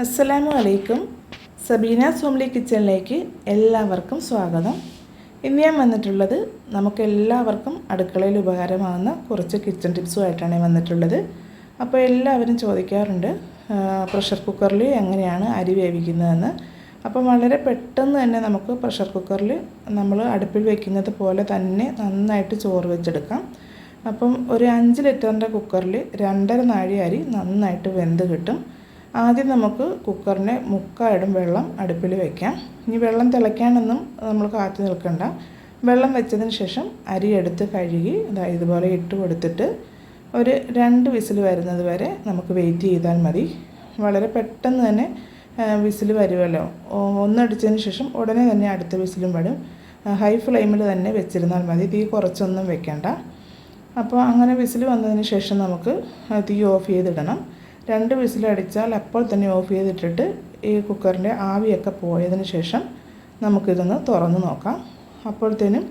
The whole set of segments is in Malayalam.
അസ്സലാമു അലൈക്കും സബീന സോംലി കിച്ചണിലേക്ക് എല്ലാവർക്കും സ്വാഗതം. ഇന്ന് ഞാൻ വന്നിട്ടുള്ളത് നമുക്ക് എല്ലാവർക്കും അടുക്കളയിൽ ഉപകാരമാകുന്ന കുറച്ച് കിച്ചൺ ടിപ്സുമായിട്ടാണ് വന്നിട്ടുള്ളത്. അപ്പോൾ എല്ലാവരും ചോദിക്കാറുണ്ട് പ്രഷർ കുക്കറിൽ എങ്ങനെയാണ് അരി വേവിക്കുന്നതെന്ന്. അപ്പോൾ വളരെ പെട്ടെന്ന് തന്നെ നമുക്ക് പ്രഷർ കുക്കറിൽ നമ്മൾ അടുപ്പിൽ വെക്കുന്നത് പോലെ തന്നെ നന്നായിട്ട് ചോറ് വെച്ചെടുക്കാം. അപ്പം ഒരു അഞ്ച് ലിറ്ററിന്റെ കുക്കറിൽ രണ്ടര നാഴി അരി നന്നായിട്ട് വെന്ത് കിട്ടും. ആദ്യം നമുക്ക് കുക്കറിന്റെ മുക്കായിടും വെള്ളം അടുപ്പിൽ വെക്കാം. ഇനി വെള്ളം തിളയ്ക്കാനൊന്നും നമ്മൾ കാത്തു നിൽക്കണ്ട. വെള്ളം വെച്ചതിന് ശേഷം അരി എടുത്ത് കഴുകി ഇതാ ഇതുപോലെ ഇട്ട് കൊടുത്തിട്ട് ഒരു രണ്ട് വിസിൽ വരുന്നത് വരെ നമുക്ക് വെയിറ്റ് ചെയ്താൽ മതി. വളരെ പെട്ടെന്ന് തന്നെ വിസിൽ വരുമല്ലോ. ഒന്നടിച്ചതിന് ശേഷം ഉടനെ തന്നെ അടുത്ത വിസിലും വരും. ഹൈ ഫ്ലെയിമിൽ തന്നെ വെച്ചിരുന്നാൽ മതി. തീ കുറച്ചൊന്നും വെക്കണ്ട. അപ്പോൾ അങ്ങനെ വിസിൽ വന്നതിന് ശേഷം നമുക്ക് തീ ഓഫ് ചെയ്തിടണം. രണ്ട് വിസിലടിച്ചാൽ അപ്പോൾ തന്നെ ഓഫ് ചെയ്തിട്ടിട്ട് ഈ കുക്കറിന്റെ ആവിയൊക്കെ പോയതിന് ശേഷം നമുക്കിതൊന്ന് തുറന്ന് നോക്കാം. അപ്പോഴത്തേനും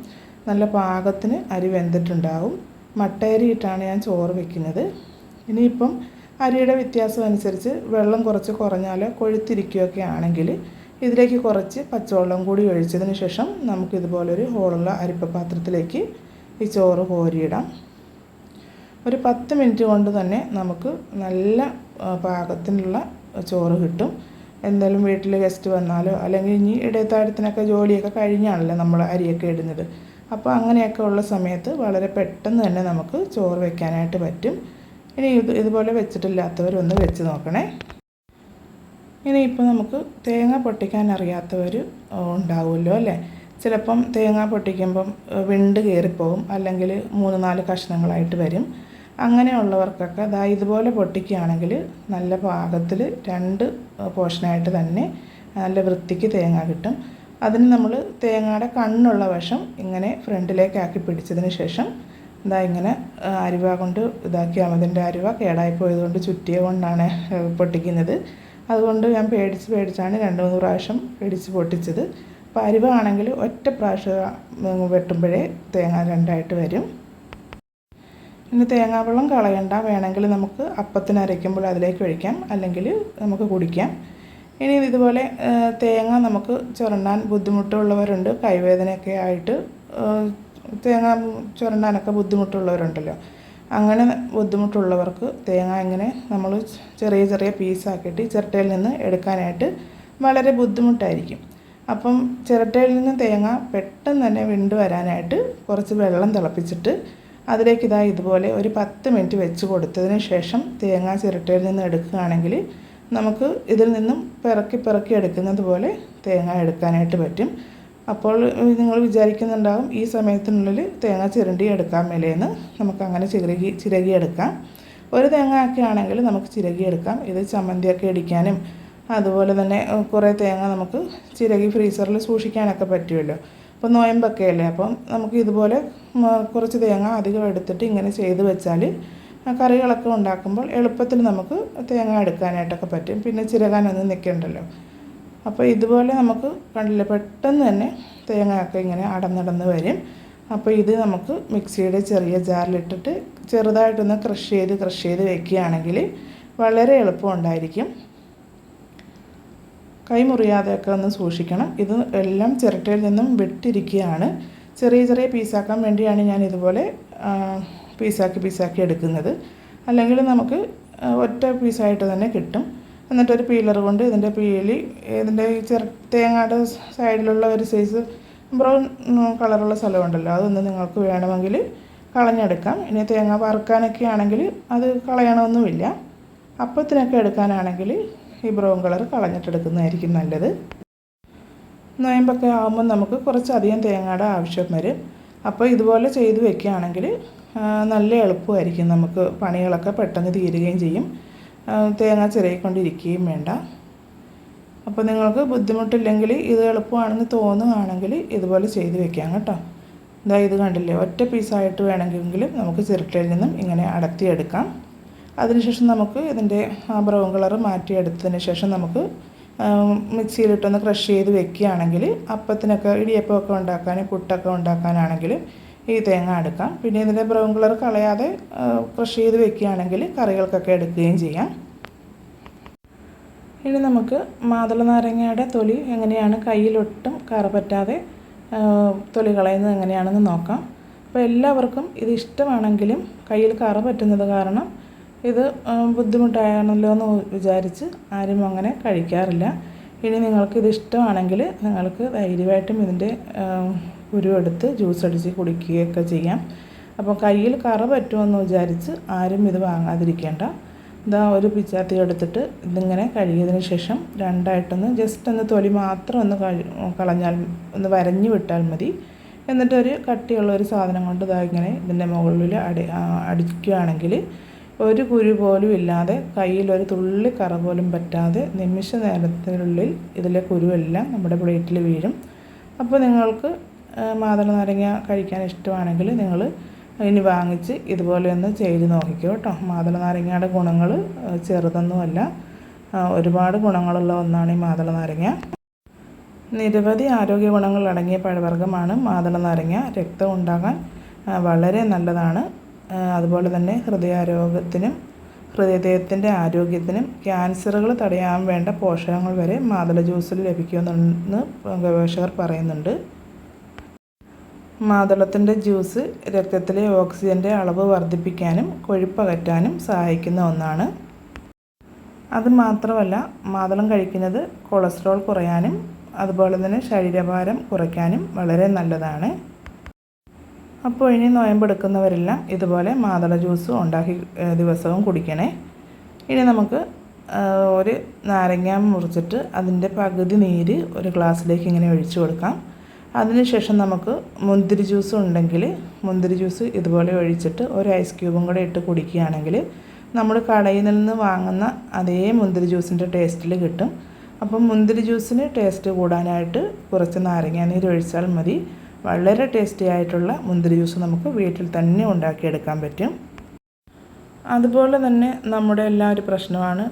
നല്ല പാകത്തിന് അരി വെന്തിട്ടുണ്ടാവും. മട്ടയരിയിട്ടാണ് ഞാൻ ചോറ് വെക്കുന്നത്. ഇനിയിപ്പം അരിയുടെ വ്യത്യാസം അനുസരിച്ച് വെള്ളം കുറച്ച് കുറഞ്ഞാൽ കൊഴുത്തിരിക്കുകയൊക്കെ ആണെങ്കിൽ ഇതിലേക്ക് കുറച്ച് പച്ചവെള്ളം കൂടി ഒഴിച്ചതിന് ശേഷം നമുക്കിതുപോലൊരു ഹോളുള്ള അരിപ്പ പാത്രത്തിലേക്ക് ഈ ചോറ് കോരിയിടാം. ഒരു പത്ത് മിനിറ്റ് കൊണ്ട് തന്നെ നമുക്ക് നല്ല പാകത്തിനുള്ള ചോറ് കിട്ടും. എന്തായാലും വീട്ടിൽ ഗസ്റ്റ് വന്നാലോ അല്ലെങ്കിൽ ഇനി ഇടയത്താഴത്തിനൊക്കെ ജോലിയൊക്കെ കഴിഞ്ഞാണല്ലോ നമ്മൾ അരിയൊക്കെ ഇടുന്നത്. അപ്പോൾ അങ്ങനെയൊക്കെ ഉള്ള സമയത്ത് വളരെ പെട്ടെന്ന് തന്നെ നമുക്ക് ചോറ് വെക്കാനായിട്ട് പറ്റും. ഇനി ഇത് ഇതുപോലെ വെച്ചിട്ടില്ലാത്തവരൊന്ന് വെച്ച് നോക്കണേ. ഇനി ഇപ്പോൾ നമുക്ക് തേങ്ങ പൊട്ടിക്കാൻ അറിയാത്തവർ ഉണ്ടാവുമല്ലോ അല്ലേ? ചിലപ്പം തേങ്ങ പൊട്ടിക്കുമ്പം വിണ്ട് കയറിപ്പോവും. അല്ലെങ്കിൽ മൂന്ന് നാല് കഷ്ണങ്ങളായിട്ട് വരും. അങ്ങനെയുള്ളവർക്കൊക്കെ ദാ ഇതുപോലെ പൊട്ടിക്കുകയാണെങ്കിൽ നല്ല പാകത്തിൽ രണ്ട് പോർഷനായിട്ട് തന്നെ നല്ല വൃത്തിക്ക് തേങ്ങ കിട്ടും. അതിന് നമ്മൾ തേങ്ങയുടെ കണ്ണുള്ള വശം ഇങ്ങനെ ഫ്രണ്ടിലേക്കാക്കി പിടിച്ചതിന് ശേഷം ഇതാ ഇങ്ങനെ അരിവ കൊണ്ട് ഇതാക്കിയാൽ മതി എന്റെ അരിവ കേടായി പോയതുകൊണ്ട് ചുറ്റിയ കൊണ്ടാണ് പൊട്ടിക്കുന്നത്. അതുകൊണ്ട് ഞാൻ പേടിച്ച് പേടിച്ചാണ് രണ്ട് മൂന്ന് പ്രാവശ്യം പേടിച്ച് പൊട്ടിച്ചത്. അപ്പോൾ അരിവ ആണെങ്കിൽ ഒറ്റ പ്രാവശ്യം വെട്ടുമ്പോഴേ തേങ്ങ രണ്ടായിട്ട് വരും. ഇനി തേങ്ങാവെള്ളം കളയണ്ട. വേണമെങ്കിൽ നമുക്ക് അപ്പത്തിന് അരയ്ക്കുമ്പോൾ അതിലേക്ക് ഒഴിക്കാം. അല്ലെങ്കിൽ നമുക്ക് കുടിക്കാം. ഇനി ഇതുപോലെ തേങ്ങ നമുക്ക് ചുരണ്ടാൻ ബുദ്ധിമുട്ടുള്ളവരുണ്ട്. കൈവേദനയൊക്കെ ആയിട്ട് തേങ്ങ ചുരണ്ടാനൊക്കെ ബുദ്ധിമുട്ടുള്ളവരുണ്ടല്ലോ. അങ്ങനെ ബുദ്ധിമുട്ടുള്ളവർക്ക് തേങ്ങ ഇങ്ങനെ നമ്മൾ ചെറിയ ചെറിയ പീസാക്കിയിട്ട് ചിരട്ടയിൽ നിന്ന് എടുക്കാനായിട്ട് വളരെ ബുദ്ധിമുട്ടായിരിക്കും. അപ്പം ചിരട്ടയിൽ നിന്ന് തേങ്ങ പെട്ടെന്ന് തന്നെ വിണ്ടുവരാനായിട്ട് കുറച്ച് വെള്ളം തിളപ്പിച്ചിട്ട് അതിലേക്ക് ഇതാ ഇതുപോലെ ഒരു പത്ത് മിനിറ്റ് വെച്ച് കൊടുത്തതിന് ശേഷം തേങ്ങ ചിരട്ടയിൽ നിന്ന് എടുക്കുകയാണെങ്കിൽ നമുക്ക് ഇതിൽ നിന്നും പിറക്കി പിറക്കി എടുക്കുന്നത് പോലെ തേങ്ങ എടുക്കാനായിട്ട് പറ്റും. അപ്പോൾ നിങ്ങൾ വിചാരിക്കുന്നുണ്ടാകും ഈ സമയത്തിനുള്ളിൽ തേങ്ങ ചിരണ്ടി എടുക്കാൻ മേലേന്ന് നമുക്ക് അങ്ങനെ ചിരകി ചിരകി എടുക്കാം. ഒരു തേങ്ങ ഒക്കെ ആണെങ്കിൽ നമുക്ക് ചിരകി എടുക്കാം. ഇത് ചമ്മന്തിയൊക്കെ ഇടിക്കാനും അതുപോലെ തന്നെ കുറേ തേങ്ങ നമുക്ക് ചിരകി ഫ്രീസറിൽ സൂക്ഷിക്കാനൊക്കെ പറ്റുമല്ലോ. അപ്പോൾ നോയമ്പൊക്കെ അല്ലേ അപ്പം നമുക്ക് ഇതുപോലെ കുറച്ച് തേങ്ങ അധികം എടുത്തിട്ട് ഇങ്ങനെ ചെയ്ത് വെച്ചാൽ കറികളൊക്കെ ഉണ്ടാക്കുമ്പോൾ എളുപ്പത്തിൽ നമുക്ക് തേങ്ങ എടുക്കാനായിട്ടൊക്കെ പറ്റും. പിന്നെ ചിരകാനൊന്നും നിൽക്കണ്ടല്ലോ അപ്പോൾ ഇതുപോലെ നമുക്ക് കണ്ടില്ല പെട്ടെന്ന് തന്നെ തേങ്ങയൊക്കെ ഇങ്ങനെ അടന്നടന്ന് വരും. അപ്പോൾ ഇത് നമുക്ക് മിക്സിയുടെ ചെറിയ ജാറിലിട്ടിട്ട് ചെറുതായിട്ടൊന്ന് ക്രഷ് ചെയ്ത് ക്രഷ് ചെയ്ത് വെക്കുകയാണെങ്കിൽ വളരെ എളുപ്പമുണ്ടായിരിക്കും കൈ മുറിയാതെയൊക്കെ ഒന്ന് സൂക്ഷിക്കണം. ഇത് എല്ലാം ചിരട്ടയിൽ നിന്നും വിട്ടിരിക്കുകയാണ്. ചെറിയ ചെറിയ പീസാക്കാൻ വേണ്ടിയാണ് ഞാൻ ഇതുപോലെ പീസാക്കി പീസാക്കി എടുക്കുന്നത്. അല്ലെങ്കിൽ നമുക്ക് ഒറ്റ പീസായിട്ട് തന്നെ കിട്ടും. എന്നിട്ടൊരു പീലർ കൊണ്ട് ഇതിന്റെ പീലി ഇതിന്റെ ചെറു തേങ്ങയുടെ സൈഡിലുള്ള ഒരു സൈസ് ബ്രൗൺ കളറുള്ള സ്ഥലമുണ്ടല്ലോ അതൊന്ന് നിങ്ങൾക്ക് വേണമെങ്കിൽ കളഞ്ഞെടുക്കാം. ഇനി തേങ്ങ വറുക്കാനൊക്കെ ആണെങ്കിൽ അത് കളയണമൊന്നുമില്ല. അപ്പത്തിനൊക്കെ എടുക്കാനാണെങ്കിൽ ഈ ബ്രൗൺ കളർ കളഞ്ഞിട്ടെടുക്കുന്നതായിരിക്കും നല്ലത്. നോയമ്പൊക്കെ ആകുമ്പോൾ നമുക്ക് കുറച്ചധികം തേങ്ങയുടെ ആവശ്യം വരും. അപ്പോൾ ഇതുപോലെ ചെയ്ത് വെക്കുകയാണെങ്കിൽ നല്ല എളുപ്പമായിരിക്കും നമുക്ക് പണികളൊക്കെ പെട്ടെന്ന് തീരുകയും ചെയ്യും. തേങ്ങ ചിരകിക്കൊണ്ടിരിക്കുകയും വേണ്ട. അപ്പോൾ നിങ്ങൾക്ക് ബുദ്ധിമുട്ടില്ലെങ്കിൽ ഇത് എളുപ്പമാണെന്ന് തോന്നുകയാണെങ്കിൽ ഇതുപോലെ ചെയ്ത് വെക്കാം കേട്ടോ. ഇതാ ഇത് കണ്ടില്ലേ ഒറ്റ പീസായിട്ട് വേണമെങ്കിലും നമുക്ക് ചിരട്ടയിൽ നിന്നും ഇങ്ങനെ അടർത്തിയെടുക്കാം അതിനുശേഷം നമുക്ക് ഇതിന്റെ ആ ബ്രൗൺ കളർ മാറ്റിയെടുത്തതിന് ശേഷം നമുക്ക് മിക്സിയിലിട്ടൊന്ന് ക്രഷ് ചെയ്ത് വെക്കുകയാണെങ്കിൽ അപ്പത്തിനൊക്കെ ഇടിയപ്പമൊക്കെ ഉണ്ടാക്കാൻ പുട്ടൊക്കെ ഉണ്ടാക്കാനാണെങ്കിൽ ഈ തേങ്ങ എടുക്കാം. പിന്നെ ഇതിന്റെ ബ്രൗൺ കളർ കളയാതെ ക്രഷ് ചെയ്ത് വെക്കുകയാണെങ്കിൽ കറികൾക്കൊക്കെ എടുക്കുകയും ചെയ്യാം. ഇനി നമുക്ക് മാതള നാരങ്ങയുടെ തൊലി എങ്ങനെയാണ് കയ്യിലൊട്ടും കറ പറ്റാതെ തൊലി കളയുന്നത് എങ്ങനെയാണെന്ന് നോക്കാം. അപ്പോൾ എല്ലാവർക്കും ഇത് ഇഷ്ടമാണെങ്കിലും കയ്യിൽ കറ പറ്റുന്നത് കാരണം ഇത് ബുദ്ധിമുട്ടാണല്ലോ എന്ന് വിചാരിച്ച് ആരും അങ്ങനെ കഴിക്കാറില്ല. ഇനി നിങ്ങൾക്ക് ഇത് ഇഷ്ടമാണെങ്കിൽ നിങ്ങൾക്ക് ധൈര്യമായിട്ടും ഇതിന്റെ ഉരുവെടുത്ത് ജ്യൂസ് അടിച്ച് കുടിക്കുകയൊക്കെ ചെയ്യാം. അപ്പോൾ കയ്യിൽ കറ പറ്റുമെന്ന് വിചാരിച്ച് ആരും ഇത് വാങ്ങാതിരിക്കേണ്ട. ഇതാ ഒരു പിച്ചാത്തി എടുത്തിട്ട് ഇതിങ്ങനെ കഴുകിയതിന് ശേഷം രണ്ടായിട്ടൊന്ന് ജസ്റ്റ് ഒന്ന് തൊലി മാത്രം ഒന്ന് കളഞ്ഞാൽ ഒന്ന് വരഞ്ഞു വിട്ടാൽ മതി. എന്നിട്ടൊരു കട്ടിയുള്ള ഒരു സാധനം കൊണ്ട് ഇതാ ഇങ്ങനെ ഇതിന്റെ മുകളിൽ അടി അടിക്കുകയാണെങ്കിൽ ഒരു കുരു പോലും ഇല്ലാതെ കയ്യിൽ ഒരു തുള്ളി കറ പോലും പറ്റാതെ നിമിഷ നേരത്തിനുള്ളിൽ ഇതിലെ കുരുവെല്ലാം നമ്മുടെ പ്ലേറ്റിൽ വീഴും. അപ്പോൾ നിങ്ങൾക്ക് മാതള നാരങ്ങ കഴിക്കാൻ ഇഷ്ടമാണെങ്കിൽ നിങ്ങൾ ഇനി വാങ്ങിച്ച് ഇതുപോലെ ഒന്ന് ചെയ്ത് നോക്കിക്കോ കേട്ടോ. മാതള നാരങ്ങയുടെ ഗുണങ്ങൾ ചെറുതൊന്നുമല്ല. ഒരുപാട് ഗുണങ്ങളുള്ള ഒന്നാണ് ഈ മാതള നാരങ്ങ. നിരവധി ആരോഗ്യ ഗുണങ്ങൾ അടങ്ങിയ പഴവർഗമാണ് മാതള നാരങ്ങ. രക്തം ഉണ്ടാകാൻ വളരെ നല്ലതാണ്. അതുപോലെ തന്നെ ഹൃദയാരോഗ്യത്തിനും ഹൃദയത്തിന്റെ ആരോഗ്യത്തിനും ക്യാൻസറുകൾ തടയാൻ വേണ്ട പോഷകങ്ങൾ വരെ മാതള ജ്യൂസിൽ ലഭിക്കുമെന്ന് ഗവേഷകർ പറയുന്നുണ്ട്. മാതളത്തിന്റെ ജ്യൂസ് രക്തത്തിലെ ഓക്സിജന്റെ അളവ് വർദ്ധിപ്പിക്കാനും കൊഴുപ്പകറ്റാനും സഹായിക്കുന്ന ഒന്നാണ്. അത് മാത്രമല്ല മാതളം കഴിക്കുന്നത് കൊളസ്ട്രോൾ കുറയാനും അതുപോലെ തന്നെ ശരീരഭാരം കുറയ്ക്കാനും വളരെ നല്ലതാണ്. അപ്പോൾ ഇനി നോയമ്പെടുക്കുന്നവരെല്ലാം. ഇതുപോലെ മാതള ജ്യൂസ് ഉണ്ടാക്കി ദിവസവും കുടിക്കണേ. ഇനി നമുക്ക് ഒരു നാരങ്ങ മുറിച്ചിട്ട് അതിന്റെ പകുതി നീര് ഒരു ഗ്ലാസ്സിലേക്ക് ഇങ്ങനെ ഒഴിച്ചു കൊടുക്കാം. അതിനുശേഷം നമുക്ക് മുന്തിരി ജ്യൂസ് ഉണ്ടെങ്കിൽ മുന്തിരി ജ്യൂസ് ഇതുപോലെ ഒഴിച്ചിട്ട് ഒരു ഐസ് ക്യൂബും കൂടെ ഇട്ട് കുടിക്കുകയാണെങ്കിൽ നമ്മൾ കടയിൽ നിന്ന് വാങ്ങുന്ന അതേ മുന്തിരി ജ്യൂസിന്റെ ടേസ്റ്റിൽ കിട്ടും. അപ്പം മുന്തിരി ജ്യൂസിന് ടേസ്റ്റ് കൂടാനായിട്ട് കുറച്ച് നാരങ്ങാനീര് ഒഴിച്ചാൽ മതി. വളരെ ടേസ്റ്റി ആയിട്ടുള്ള മുന്തിരി ജ്യൂസ് നമുക്ക് വീട്ടിൽ തന്നെ ഉണ്ടാക്കിയെടുക്കാൻ പറ്റും. അതുപോലെ തന്നെ നമ്മുടെ എല്ലാ ഒരു പ്രശ്നമാണ്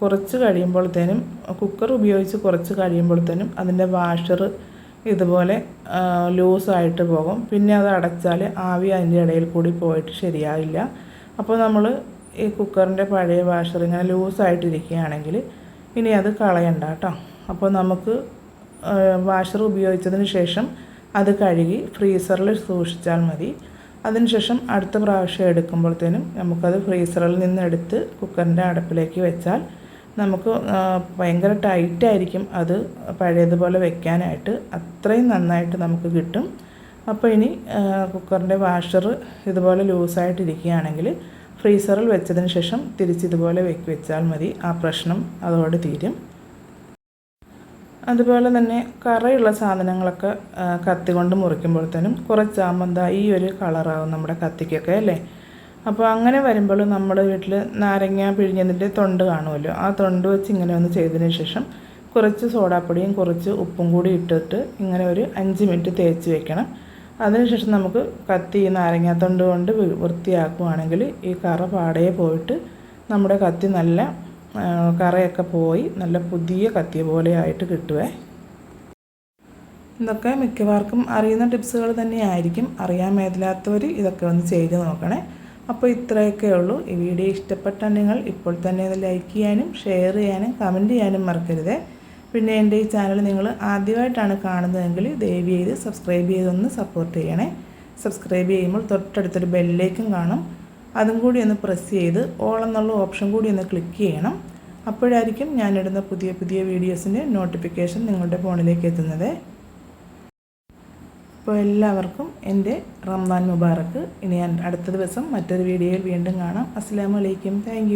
കുറച്ച് കഴിയുമ്പോഴത്തേനും കുക്കർ ഉപയോഗിച്ച് കുറച്ച് കഴിയുമ്പോഴത്തേനും അതിന്റെ വാഷർ ഇതുപോലെ ലൂസായിട്ട് പോകും. പിന്നെ അത് അടച്ചാൽ ആവി അതിന്റെ ഇടയിൽ കൂടി പോയിട്ട് ശരിയാവില്ല. അപ്പോൾ നമ്മൾ ഈ കുക്കറിന്റെ പഴയ വാഷർ ഇങ്ങനെ ലൂസായിട്ടിരിക്കുകയാണെങ്കിൽ ഇനി അത് കളയണ്ട കേട്ടോ. അപ്പോൾ നമുക്ക് വാഷർ ഉപയോഗിച്ചതിന് ശേഷം അത് കഴുകി ഫ്രീസറിൽ സൂക്ഷിച്ചാൽ മതി. അതിനുശേഷം അടുത്ത പ്രാവശ്യം എടുക്കുമ്പോഴത്തേനും നമുക്കത് ഫ്രീസറിൽ നിന്ന് എടുത്ത് കുക്കറിന്റെ അടപ്പിലേക്ക് വെച്ചാൽ നമുക്ക് ഭയങ്കര ടൈറ്റായിരിക്കും അത് പഴയതുപോലെ വെക്കാനായിട്ട് അത്രയും നന്നായിട്ട് നമുക്ക് കിട്ടും. അപ്പോൾ ഇനി കുക്കറിന്റെ വാഷർ ഇതുപോലെ ലൂസായിട്ടിരിക്കുകയാണെങ്കിൽ ഫ്രീസറിൽ വെച്ചതിന് ശേഷം തിരിച്ചിതുപോലെ വെച്ചാൽ മതി. ആ പ്രശ്നം അതോടെ തീരും. അതുപോലെ തന്നെ കറയുള്ള സാധനങ്ങളൊക്കെ കത്തി കൊണ്ട് മുറിക്കുമ്പോഴത്തേനും കുറച്ചാകുമ്പോൾ എന്താ ഈ ഒരു കളറാകും നമ്മുടെ കത്തിക്കൊക്കെ അല്ലേ? അപ്പോൾ അങ്ങനെ വരുമ്പോൾ നമ്മുടെ വീട്ടിൽ നാരങ്ങ പിഴിഞ്ഞതിന്റെ തൊണ്ട് കാണുമല്ലോ? ആ തൊണ്ട് വെച്ച് ഇങ്ങനെ ഒന്ന് ചെയ്തതിന് ശേഷം കുറച്ച് സോഡാപ്പൊടിയും കുറച്ച് ഉപ്പും കൂടി ഇട്ടിട്ട് ഇങ്ങനെ ഒരു അഞ്ച് മിനിറ്റ് തേച്ച് വെക്കണം. അതിനുശേഷം നമുക്ക് കത്തി നാരങ്ങാത്തൊണ്ട് കൊണ്ട് വൃത്തിയാക്കുകയാണെങ്കിൽ ഈ കറ പാടേ പോയിട്ട് നമ്മുടെ കത്തി നല്ല കറയൊക്കെ പോയി. നല്ല പുതിയ കത്തിയ പോലെ ആയിട്ട് കിട്ടുവേ. ഇതൊക്കെ മിക്കവാർക്കും അറിയുന്ന ടിപ്സുകൾ തന്നെയായിരിക്കും. അറിയാൻ മേലാത്തവർ ഇതൊക്കെ ഒന്ന് ചെയ്ത് നോക്കണേ. അപ്പോൾ ഇത്രയൊക്കെ ഉള്ളൂ. ഈ വീഡിയോ ഇഷ്ടപ്പെട്ട നിങ്ങൾ ഇപ്പോൾ തന്നെ ഇത് ലൈക്ക് ചെയ്യാനും ഷെയർ ചെയ്യാനും കമന്റ് ചെയ്യാനും മറക്കരുത്. പിന്നെ എന്റെ ഈ ചാനൽ നിങ്ങൾ ആദ്യമായിട്ടാണ് കാണുന്നതെങ്കിൽ ദയവ് ചെയ്ത് സബ്സ്ക്രൈബ് ചെയ്തൊന്ന് സപ്പോർട്ട് ചെയ്യണേ. സബ്സ്ക്രൈബ് ചെയ്യുമ്പോൾ തൊട്ടടുത്തൊരു ബെല്ലേക്കും കാണും. അതും കൂടി ഒന്ന് പ്രസ് ചെയ്ത് ഓൾ എന്നുള്ള ഓപ്ഷൻ കൂടി ഒന്ന് ക്ലിക്ക് ചെയ്യണം. അപ്പോഴായിരിക്കും ഞാനിടുന്ന പുതിയ പുതിയ വീഡിയോസിന്റെ നോട്ടിഫിക്കേഷൻ നിങ്ങളുടെ ഫോണിലേക്ക് എത്തുന്നത്. അപ്പോൾ എല്ലാവർക്കും എന്റെ റംദാൻ മുബാറക്ക് ഇനി ഞാൻ അടുത്ത ദിവസം മറ്റൊരു വീഡിയോയിൽ വീണ്ടും കാണാം. അസ്സാം വലൈക്കും താങ്ക്